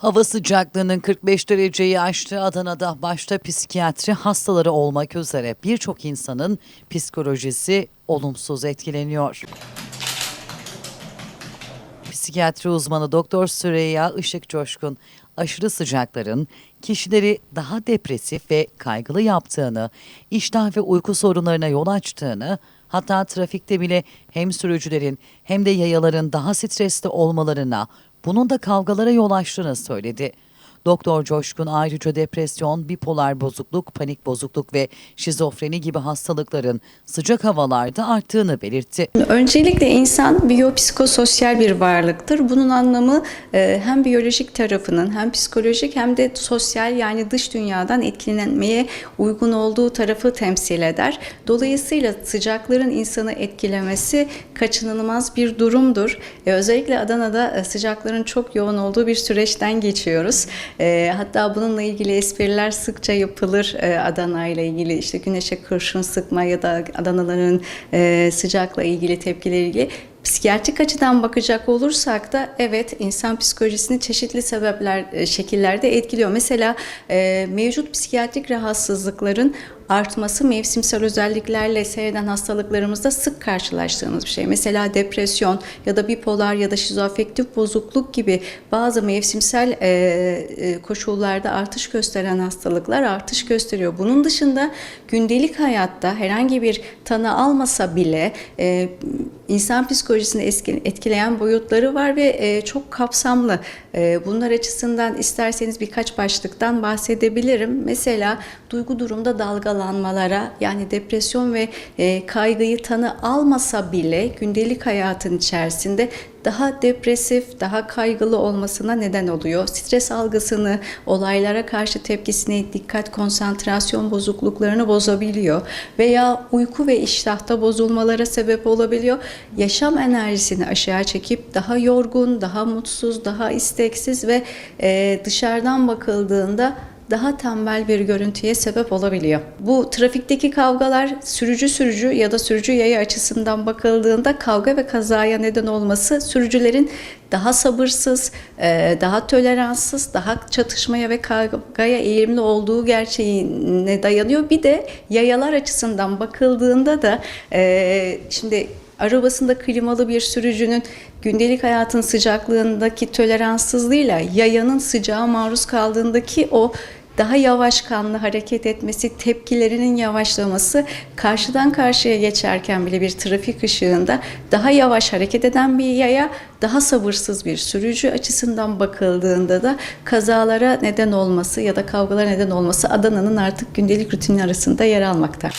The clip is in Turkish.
Hava sıcaklığının 45 dereceyi aştığı Adana'da başta psikiyatri hastaları olmak üzere birçok insanın psikolojisi olumsuz etkileniyor. Psikiyatri uzmanı Doktor Süreyya Işık Coşkun aşırı sıcakların kişileri daha depresif ve kaygılı yaptığını, iştah ve uyku sorunlarına yol açtığını, hatta trafikte bile hem sürücülerin hem de yayaların daha stresli olmalarına, bunun da kavgalara yol açtığını söyledi. Doktor Coşkun ayrıca depresyon, bipolar bozukluk, panik bozukluk ve şizofreni gibi hastalıkların sıcak havalarda arttığını belirtti. Öncelikle insan biyopsikososyal bir varlıktır. Bunun anlamı e, hem biyolojik tarafının hem psikolojik hem de sosyal yani dış dünyadan etkilenmeye uygun olduğu tarafı temsil eder. Dolayısıyla sıcakların insanı etkilemesi kaçınılmaz bir durumdur. E, Özellikle Adana'da e, sıcakların çok yoğun olduğu bir süreçten geçiyoruz. E, Hatta bununla ilgili espriler sıkça yapılır e, Adana ile ilgili işte güneşe kurşun sıkma ya da Adanalıların e, sıcakla ilgili tepkileri ilgili. Psikiyatrik açıdan bakacak olursak da evet insan psikolojisini çeşitli sebepler, e, şekillerde etkiliyor. Mesela e, mevcut psikiyatrik rahatsızlıkların artması mevsimsel özelliklerle seyreden hastalıklarımızda sık karşılaştığımız bir şey. Mesela depresyon ya da bipolar ya da şizoafektif bozukluk gibi bazı mevsimsel e, koşullarda artış gösteren hastalıklar artış gösteriyor. Bunun dışında gündelik hayatta herhangi bir tanı almasa bile e, insan psikolojisini etkileyen boyutları var ve e, çok kapsamlı. E, bunlar açısından isterseniz birkaç başlıktan bahsedebilirim. Mesela duygu durumda dalgalanmalara yani depresyon ve e, kaygıyı tanı almasa bile gündelik hayatın içerisinde daha depresif, daha kaygılı olmasına neden oluyor. Stres algısını, olaylara karşı tepkisini, dikkat, konsantrasyon bozukluklarını bozabiliyor. Veya uyku ve iştahta bozulmalara sebep olabiliyor. Yaşam enerjisini aşağı çekip daha yorgun, daha mutsuz, daha isteksiz ve e, dışarıdan bakıldığında daha tembel bir görüntüye sebep olabiliyor. Bu trafikteki kavgalar sürücü sürücü ya da sürücü yaya açısından bakıldığında kavga ve kazaya neden olması sürücülerin daha sabırsız, e, daha toleranssız, daha çatışmaya ve kavgaya eğilimli olduğu gerçeğine dayanıyor. Bir de yayalar açısından bakıldığında da e, şimdi arabasında klimalı bir sürücünün gündelik hayatın sıcaklığındaki toleranssızlığıyla yayanın sıcağa maruz kaldığındaki o daha yavaş kanlı hareket etmesi, tepkilerinin yavaşlaması, karşıdan karşıya geçerken bile bir trafik ışığında daha yavaş hareket eden bir yaya, daha sabırsız bir sürücü açısından bakıldığında da kazalara neden olması ya da kavgalara neden olması Adana'nın artık gündelik rutini arasında yer almakta.